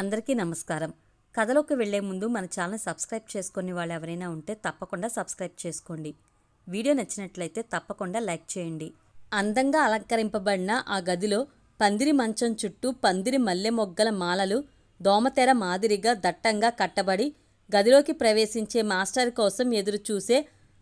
అందరికీ నమస్కారం. కథలోకి వెళ్ళే ముందు మన ఛానల్ సబ్స్క్రైబ్ చేసుకునే వాళ్ళు ఎవరైనా ఉంటే తప్పకుండా సబ్స్క్రైబ్ చేసుకోండి. వీడియో నచ్చినట్లయితే తప్పకుండా లైక్ చేయండి. అందంగా అలంకరింపబడిన ఆ గదిలో పందిరి మంచం చుట్టూ పందిరి మల్లె మొగ్గల మాలలు దోమతెర మాదిరిగా దట్టంగా కట్టబడి గదిలోకి ప్రవేశించే మాస్టర్ కోసం ఎదురు చూసే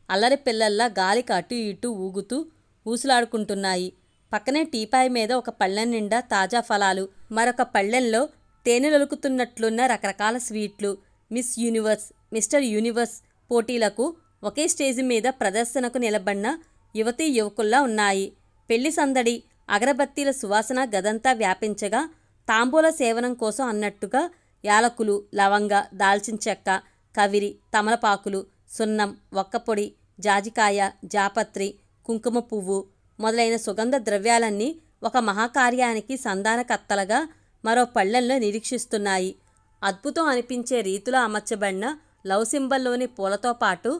అల్లరి పిల్లల్లా గాలికి అటు ఇటు ఊగుతూ ఊసులాడుకుంటున్నాయి. పక్కనే టీపాయ్ మీద ఒక పళ్ళెం నిండా తాజా ఫలాలు. మరొక పళ్ళెంలో తేనెలొలుకుతున్నట్లున్న రకరకాల స్వీట్లు మిస్ యూనివర్స్ మిస్టర్ యూనివర్స్ పోటీలకు ఒకే స్టేజి మీద ప్రదర్శనకు నిలబడిన యువతీ యువకుల్లా ఉన్నాయి. పెళ్ళి సందడి అగరబత్తీల సువాసన గదంతా వ్యాపించగా తాంబూల సేవనం కోసం అన్నట్టుగా యాలకులు లవంగ దాల్చిన చెక్క కవిరి తమలపాకులు సున్నం ఒక్కపొడి జాజికాయ జాపత్రి కుంకుమ పువ్వు మొదలైన సుగంధ ద్రవ్యాలన్నీ ఒక మహాకార్యానికి సంధానకర్తలుగా మరో పళ్ళెంలో నిరీక్షిస్తున్నాయి. అద్భుతం అనిపించే రీతిలో అమర్చబడిన లవ్ సింబల్లోని పూలతో పాటు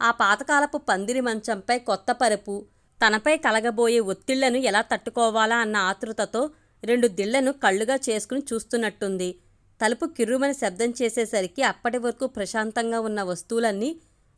ఆ పాతకాలపు పందిరి మంచంపై కొత్త పరుపు తనపై కలగబోయే ఒత్తిళ్ళను ఎలా తట్టుకోవాలా అన్న ఆతృతతో రెండు దిళ్ళను కళ్ళుగా చేసుకుని చూస్తున్నట్టుంది. తలుపు కిర్రుమని శబ్దం చేసేసరికి అప్పటి వరకు ప్రశాంతంగా ఉన్న వస్తువులన్నీ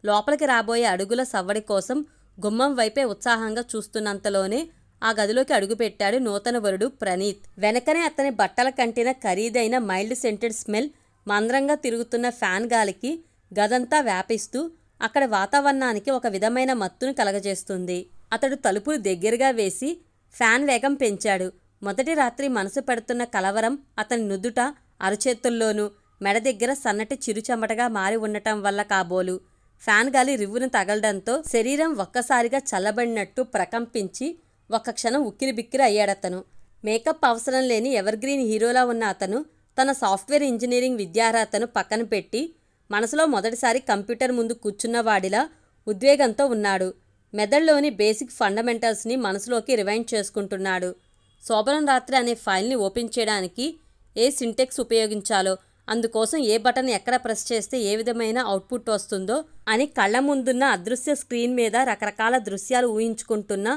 లోపలికి రాబోయే అడుగుల సవ్వడి కోసం గుమ్మం వైపే ఉత్సాహంగా చూస్తున్నంతలోనే ఆ గదిలోకి అడుగుపెట్టాడు నూతన వరుడు ప్రణీత్. వెనకనే అతని బట్టల కంటిన ఖరీదైన మైల్డ్ సెంటెడ్ స్మెల్ మంద్రంగా తిరుగుతున్న ఫ్యాన్ గాలికి గదంతా వ్యాపిస్తూ అక్కడ వాతావరణానికి ఒక విధమైన మత్తును కలగజేస్తుంది. అతడు తలుపులు దగ్గరగా వేసి ఫ్యాన్ వేగం పెంచాడు. మొదటి రాత్రి మనసు పెడుతున్న కలవరం అతని నుదుట అరచేతుల్లోనూ మెడ దగ్గర సన్నటి చిరుచెమటగా మారి ఉండటం వల్ల కాబోలు. ఫ్యాన్ గాలి రివ్వును తగలడంతో శరీరం ఒక్కసారిగా చల్లబడినట్టు ప్రకంపించి ఒక్క క్షణం ఉక్కిరి బిక్కిరి అయ్యాడతను. మేకప్ అవసరం లేని ఎవర్గ్రీన్ హీరోలా ఉన్న అతను తన సాఫ్ట్వేర్ ఇంజనీరింగ్ విద్యార్హతను పక్కన పెట్టి మనసులో మొదటిసారి కంప్యూటర్ ముందు కూర్చున్నవాడిలా ఉద్వేగంతో ఉన్నాడు. మెదడులోని బేసిక్ ఫండమెంటల్స్ని మనసులోకి రివైండ్ చేసుకుంటున్నాడు. శోభనం రాత్రి అనే ఫైల్ని ఓపెన్ చేయడానికి ఏ సింటెక్స్ ఉపయోగించాలో అందుకోసం ఏ బటన్ ఎక్కడ ప్రెస్ చేస్తే ఏ విధమైన అవుట్పుట్ వస్తుందో అని కళ్ళ ముందున్న అదృశ్య స్క్రీన్ మీద రకరకాల దృశ్యాలు ఊహించుకుంటున్న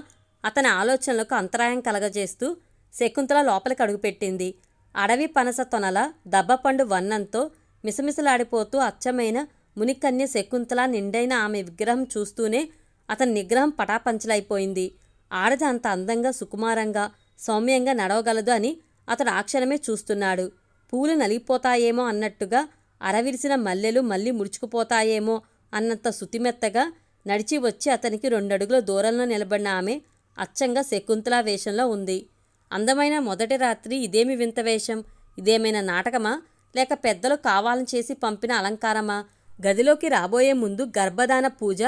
అతని ఆలోచనలకు అంతరాయం కలగజేస్తూ శకుంతల లోపలికి అడుగుపెట్టింది అడవి పనస తొనల దబ్బపండు వన్నంతో మిసమిసలాడిపోతూ అచ్చమైన మునికన్య శకుంతల నిండైన ఆమె విగ్రహం చూస్తూనే అతని నిగ్రహం పటాపంచలైపోయింది. ఆడది అంత అందంగా సుకుమారంగా సౌమ్యంగా నడవగలదు అని అతడు ఆ క్షణమే చూస్తున్నాడు. పూలు నలిగిపోతాయేమో అన్నట్టుగా అరవిరిసిన మల్లెలు మళ్ళీ ముడుచుకుపోతాయేమో అన్నంత శుతిమెత్తగా నడిచి వచ్చి అతనికి రెండడుగుల దూరంలో నిలబడిన ఆమె అచ్చంగా శకుంతలా వేషంలో ఉంది. అందమైన మొదటి రాత్రి ఇదేమి వింత వేషం? ఇదేమైనా నాటకమా? లేక పెద్దలు కావాలని చేసి పంపిన అలంకారమా? గదిలోకి రాబోయే ముందు గర్భధాన పూజ?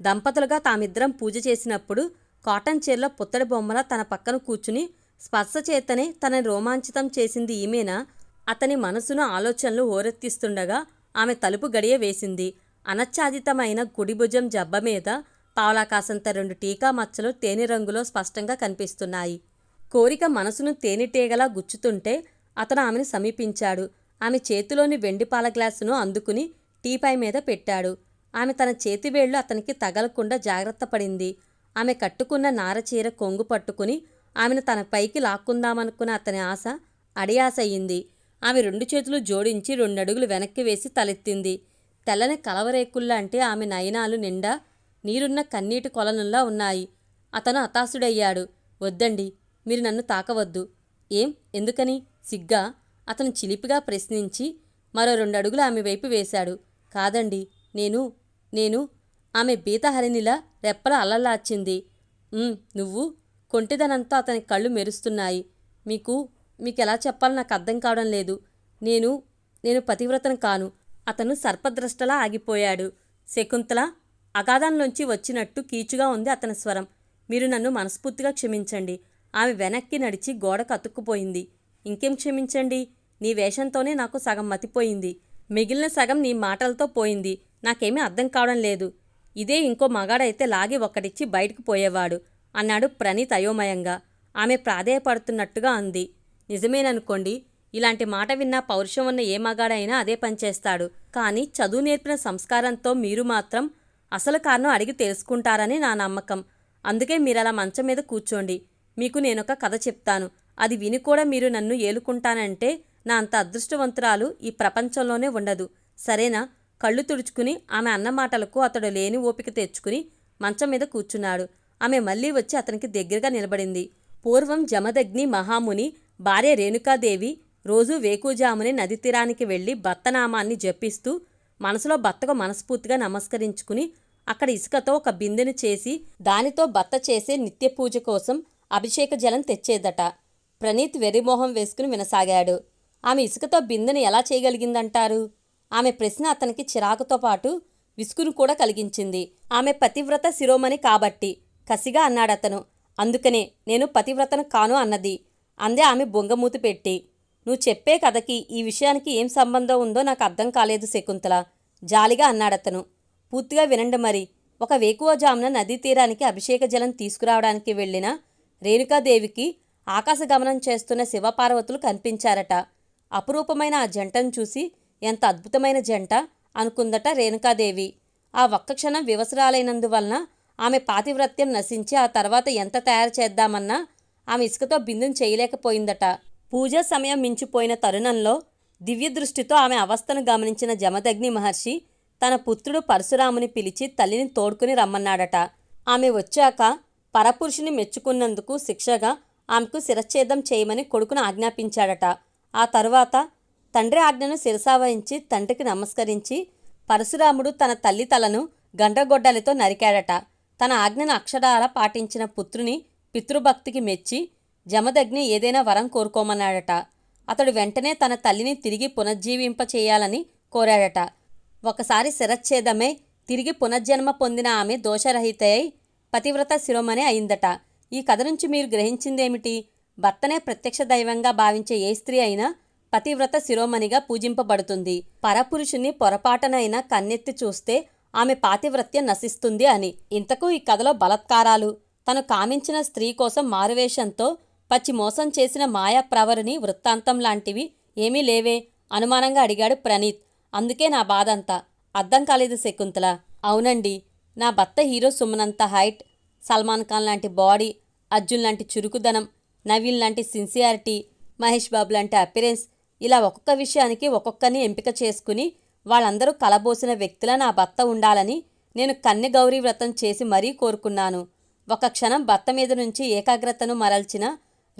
దంపతులుగా తామిద్దరం పూజ చేసినప్పుడు కాటన్ చీరలో పుత్తడి బొమ్మల తన పక్కన కూర్చుని స్పర్శ చేతనే తనని రోమాంచితం చేసింది ఈమెనా? అతని మనసును ఆలోచనలు హోరెత్తిస్తుండగా ఆమె తలుపు గడియ వేసింది. అనచ్ఛాదితమైన కుడిభుజం జబ్బ మీద పావలాకాసంత రెండు టీకా మచ్చలు తేనె రంగులో స్పష్టంగా కనిపిస్తున్నాయి. కోరిక మనసును తేనెటీగలా గుచ్చుతుంటే అతను ఆమెను సమీపించాడు. ఆమె చేతిలోని వెండి పాల గ్లాసును అందుకుని టీపై మీద పెట్టాడు. ఆమె తన చేతివేళ్ళు అతనికి తగలకుండా జాగ్రత్త పడింది. ఆమె కట్టుకున్న నారచీర కొంగు పట్టుకుని ఆమెను తన పైకి లాక్కుందామనుకున్న అతని ఆశ అడియాస అయింది ఆమె రెండు చేతులు జోడించి రెండడుగులు వెనక్కి వేసి తలెత్తింది. తెల్లని కలవరేకుల్లాంటి ఆమె నయనాలు నిండా నీరున్న కన్నీటి కొలనుల్లా ఉన్నాయి. అతను హతాశుడయ్యాడు. వద్దండి మీరు నన్ను తాకవద్దు. ఏం ఎందుకని? సిగ్గా? అతను చిలిపిగా ప్రశ్నించి మరో రెండు అడుగులు ఆమె వైపు వేశాడు. కాదండి నేను నేను ఆమె బీతహరిణిలా రెప్పల అల్లలాచింది నువ్వు? కొంటిదనంతో అతని కళ్ళు మెరుస్తున్నాయి. మీకు మీకెలా చెప్పాలో నాకు అర్థం కావడం లేదు. నేను నేను పతివ్రతను కాను. అతను సర్పద్రష్టలా ఆగిపోయాడు. శకుంతల అగాధంలోంచి వచ్చినట్టు కీచుగా ఉంది అతని స్వరం. మీరు నన్ను మనస్ఫూర్తిగా క్షమించండి. ఆమె వెనక్కి నడిచి గోడకు అతుక్కుపోయింది ఇంకేం క్షమించండి? నీ వేషంతోనే నాకు సగం మతిపోయింది. మిగిలిన సగం నీ మాటలతో పోయింది. నాకేమీ అర్థం కావడం లేదు. ఇదే ఇంకో మగాడైతే లాగి ఒక్కటిచ్చి బయటకు పోయేవాడు. అన్నాడు ప్రణీత్ అయోమయంగా. ఆమె ప్రాధేయపడుతున్నట్టుగా అంది. నిజమేననుకోండి. ఇలాంటి మాట విన్నా పౌరుషం ఉన్న ఏ మగాడైనా అదే పనిచేస్తాడు కానీ చదువు నేర్పిన సంస్కారంతో మీరు మాత్రం అసలు కారణం అడిగి తెలుసుకుంటారని నా నమ్మకం. అందుకే మీరు అలా మంచం మీద కూర్చోండి. మీకు నేనొక కథ చెప్తాను. అది విని కూడా మీరు నన్ను ఏలుకుంటానంటే నా అంత అదృష్టవంతురాలు ఈ ప్రపంచంలోనే ఉండదు. సరేనా? కళ్ళు తుడుచుకుని ఆమె అన్న మాటలకు అతడు లేని ఓపిక తెచ్చుకుని మంచం మీద కూర్చున్నాడు. ఆమె మళ్ళీ వచ్చి అతనికి దగ్గరగా నిలబడింది. పూర్వం జమదగ్ని మహాముని భార్య రేణుకాదేవి రోజూ వేకుజాముని నది తీరానికి వెళ్ళి భర్తనామాన్ని జపిస్తూ మనసులో భర్తకు మనస్ఫూర్తిగా నమస్కరించుకుని అక్కడ ఇసుకతో ఒక బిందెను చేసి దానితో భర్త చేసే నిత్య పూజ కోసం అభిషేక జలం తెచ్చేదట. ప్రణీత్ వెర్రిమోహం వేసుకుని వినసాగాడు. ఆమె ఇసుకతో బిందెను ఎలా చేయగలిగిందంటారు? ఆమె ప్రశ్న అతనికి చిరాకుతో పాటు విసుగును కూడా కలిగించింది. ఆమె పతివ్రత శిరోమణి కాబట్టి కసిగా అన్నాడతను. అందుకనే నేను పతివ్రతను కాను అన్నది. అందే ఆమె బొంగమూతి పెట్టి. నువ్వు చెప్పే కథకి ఈ విషయానికి ఏం సంబంధం ఉందో నాకు అర్థం కాలేదు శకుంతల. జాలిగా అన్నాడతను పూర్తిగా వినండి మరి. ఒక వేకువజామున నదీ తీరానికి అభిషేక జలం తీసుకురావడానికి వెళ్ళిన రేణుకాదేవికి ఆకాశగమనం చేస్తున్న శివపార్వతులు కనిపించారట. అపురూపమైన ఆ జంటను చూసి ఎంత అద్భుతమైన జంట అనుకుందట రేణుకాదేవి. ఆ ఒక్క క్షణం వివసరాలైనందువలన ఆమె పాతివ్రత్యం నశించి ఆ తర్వాత ఎంత తయారు చేద్దామన్నా ఆమె ఇసుకతో బిందును చేయలేకపోయిందట. పూజ సమయం మించిపోయిన తరుణంలో దివ్యదృష్టితో ఆమె అవస్థను గమనించిన జమదగ్ని మహర్షి తన పుత్రుడు పరశురాముని పిలిచి తల్లిని తోడుకుని రమ్మన్నాడట. ఆమె వచ్చాక పరపురుషుని మెచ్చుకున్నందుకు శిక్షగా ఆమెకు శిరచ్ఛేదం చేయమని కొడుకును ఆజ్ఞాపించాడట. ఆ తరువాత తండ్రి ఆజ్ఞను శిరసావహించి తండ్రికి నమస్కరించి పరశురాముడు తన తల్లి తలను గండ్రగొడ్డలితో నరికాడట. తన ఆజ్ఞను అక్షరాల పాటించిన పుత్రుని పితృభక్తికి మెచ్చి జమదగ్ని ఏదైనా వరం కోరుకోమన్నాడట. అతడు వెంటనే తన తల్లిని తిరిగి పునర్జీవింపచేయాలని కోరాడట. ఒకసారి శిరచ్ఛేదమే తిరిగి పునర్జన్మ పొందిన ఆమె దోషరహితయై పతివ్రత శిరోమణి అయిందట. ఈ కథ నుంచి మీరు గ్రహించిందేమిటి? భర్తనే ప్రత్యక్ష దైవంగా భావించే ఏ స్త్రీ అయినా పతివ్రత శిరోమణిగా పూజింపబడుతుంది. పరపురుషుని పొరపాటనైనా కన్నెత్తి చూస్తే ఆమె పాతివ్రత్యం నశిస్తుంది అని. ఇంతకు ఈ కథలో బలత్కారాలు తను కామించిన స్త్రీ కోసం మారువేషంతో పచ్చి మోసం చేసిన మాయా ప్రవరుని వృత్తాంతం లాంటివి ఏమీ లేవే అనుమానంగా అడిగాడు ప్రణీత్. అందుకే నా బాధంతా అర్థం కాలేదు శకుంతల. అవునండి నా భర్త హీరో సుమనంత హైట్ సల్మాన్ ఖాన్ లాంటి బాడీ అర్జున్ లాంటి చురుకుదనం నవీన్ లాంటి సిన్సియారిటీ మహేష్ బాబు లాంటి అపిరెన్స్ ఇలా ఒక్కొక్క విషయానికి ఒక్కొక్కరిని ఎంపిక చేసుకుని వాళ్ళందరూ కలబోసిన వ్యక్తుల నా భర్త ఉండాలని నేను కన్నె గౌరీ వ్రతం చేసి మరీ కోరుకున్నాను. ఒక క్షణం భర్త మీద నుంచి ఏకాగ్రతను మరల్చిన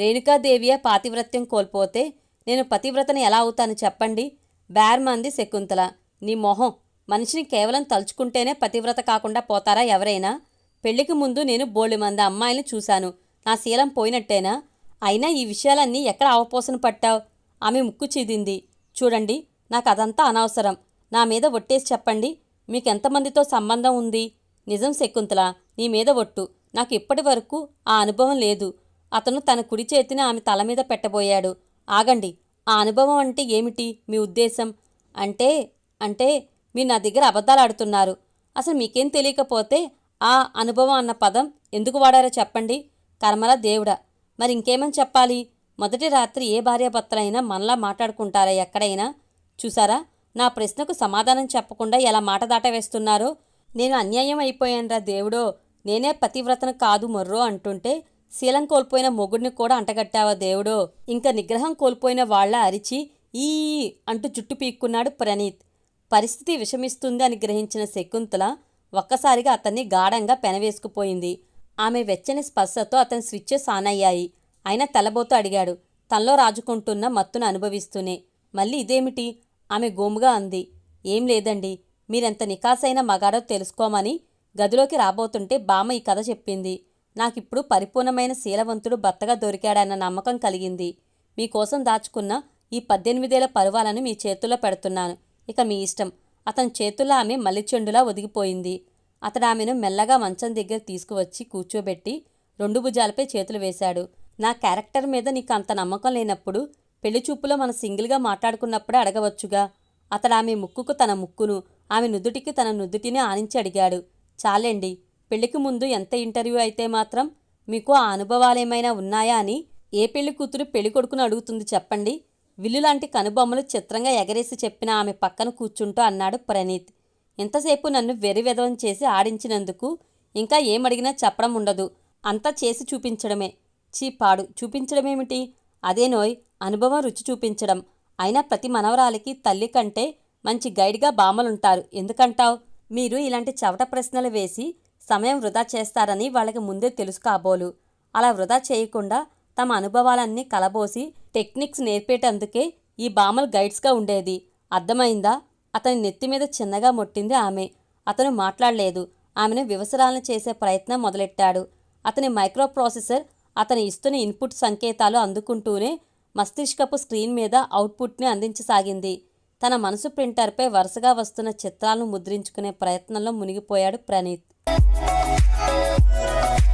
రేణుకాదేవియ పాతివ్రత్యం కోల్పోతే నేను పతివ్రతను ఎలా అవుతాను చెప్పండి? బేర్మంది శకుంతల నీ మొహం మనిషిని కేవలం తలుచుకుంటేనే పతివ్రత కాకుండా పోతారా ఎవరైనా? పెళ్ళికి ముందు నేను బోల్డు అమ్మాయిని అమ్మాయిల్ని చూశాను. నా శీలం పోయినట్టేనా? అయినా ఈ విషయాలన్నీ ఎక్కడ అవపోసన పట్టావు? ఆమె ముక్కు చీదింది. చూడండి నాకు అదంతా అనవసరం. నా మీద ఒట్టేసి చెప్పండి మీకెంతమందితో సంబంధం ఉంది? నిజం శకుంతల నీ మీద ఒట్టు. నాకు ఇప్పటి వరకు ఆ అనుభవం లేదు. అతను తన కుడి చేతిని ఆమె తల మీద పెట్టబోయాడు. ఆగండి ఆ అనుభవం అంటే ఏమిటి? మీ ఉద్దేశం? అంటే అంటే మీరు నా దగ్గర అబద్ధాలు ఆడుతున్నారు. అసలు మీకేం తెలియకపోతే ఆ అనుభవం అన్న పదం ఎందుకు వాడారో చెప్పండి. కర్మల దేవుడా మరి ఇంకేమని చెప్పాలి? మొదటి రాత్రి ఏ భార్యాభర్తలైనా మనలా మాట్లాడుకుంటారా ఎక్కడైనా? చూసారా? నా ప్రశ్నకు సమాధానం చెప్పకుండా ఎలా మాట దాట వేస్తున్నారో? నేను అన్యాయం అయిపోయానురా దేవుడో నేనే పతివ్రతను కాదు మొర్రో అంటుంటే శీలం కోల్పోయిన మొగుడిని కూడా అంటగట్టావా దేవుడో? ఇంకా నిగ్రహం కోల్పోయిన వాళ్ళ అరిచి ఈ అంటూ జుట్టు పీక్కున్నాడు ప్రణీత్. పరిస్థితి విషమిస్తుంది అని గ్రహించిన శకుంతల ఒక్కసారిగా అతన్ని గాఢంగా పెనవేసుకుపోయింది. ఆమె వెచ్చని స్పర్శతో అతని స్విచ్చెస్ ఆన్ అయ్యాయి అయినా తెల్లబోతూ అడిగాడు. తనలో రాజుకుంటున్న మత్తును అనుభవిస్తూనే. మళ్ళీ ఇదేమిటి? ఆమె గోముగా అంది. ఏం లేదండి. మీరెంత నికాసైన మగాడో తెలుసుకోమని గదిలోకి రాబోతుంటే బామ్మ ఈ కథ చెప్పింది. నాకిప్పుడు పరిపూర్ణమైన శీలవంతుడు భర్తగా దొరికాడన్న నమ్మకం కలిగింది. మీకోసం దాచుకున్న ఈ పద్దెనిమిదేళ్ళ పరువాలను మీ చేతుల్లో పెడుతున్నాను. ఇక మీ ఇష్టం. అతని చేతుల్లో ఆమె మల్లిచెండులా ఒదిగిపోయింది. అతడు ఆమెను మెల్లగా మంచం దగ్గర తీసుకువచ్చి కూర్చోబెట్టి రెండు భుజాలపై చేతులు వేశాడు. నా క్యారెక్టర్ మీద నీకు అంత నమ్మకం లేనప్పుడు పెళ్ళి చూపులో మన సింగిల్గా మాట్లాడుకున్నప్పుడే అడగవచ్చుగా. అతడు ఆమె ముక్కుకు తన ముక్కును ఆమె నుదుటికి తన నుదుటిని ఆనించి అడిగాడు. చాలండి. పెళ్ళికి ముందు ఎంత ఇంటర్వ్యూ అయితే మాత్రం మీకు ఆ అనుభవాలేమైనా ఉన్నాయా అని ఏ పెళ్ళి కూతురు పెళ్ళి కొడుకును అడుగుతుంది చెప్పండి. విల్లులాంటి కనుబొమ్మలు చిత్రంగా ఎగరేసి చెప్పిన ఆమె పక్కన కూర్చుంటూ అన్నాడు ప్రణీత్. ఇంతసేపు నన్ను వెరివెదవం చేసి ఆడించినందుకు ఇంకా ఏమడిగినా చెప్పడం ఉండదు. అంతా చేసి చూపించడమే. చీ పాడు. చూపించడమేమిటి? అదేనోయ్ అనుభవం రుచి చూపించడం. అయినా ప్రతి మనవరాలికి తల్లి కంటే మంచి గైడ్గా బామలుంటారు ఎందుకంటావు? మీరు ఇలాంటి చవట ప్రశ్నలు వేసి సమయం వృధా చేస్తారని వాళ్ళకి ముందే తెలుసు కాబోలు. అలా వృధా చేయకుండా తమ అనుభవాలన్నీ కలబోసి టెక్నిక్స్ నేర్పేటందుకే ఈ బామలు గైడ్స్గా ఉండేది. అర్థమైందా? అతని నెత్తి మీద చిన్నగా మొట్టింది ఆమె. అతను మాట్లాడలేదు. ఆమెను వివసరాలను చేసే ప్రయత్నం మొదలెట్టాడు. అతని మైక్రో ప్రాసెసర్ అతని ఇస్తున్న ఇన్పుట్ సంకేతాలు అందుకుంటూనే మస్తిష్కపు స్క్రీన్ మీద అవుట్పుట్ని అందించసాగింది. తన మనసు ప్రింటర్పై వరుసగా వస్తున్న చిత్రాలను ముద్రించుకునే ప్రయత్నంలో మునిగిపోయాడు ప్రణీత్. We'll be.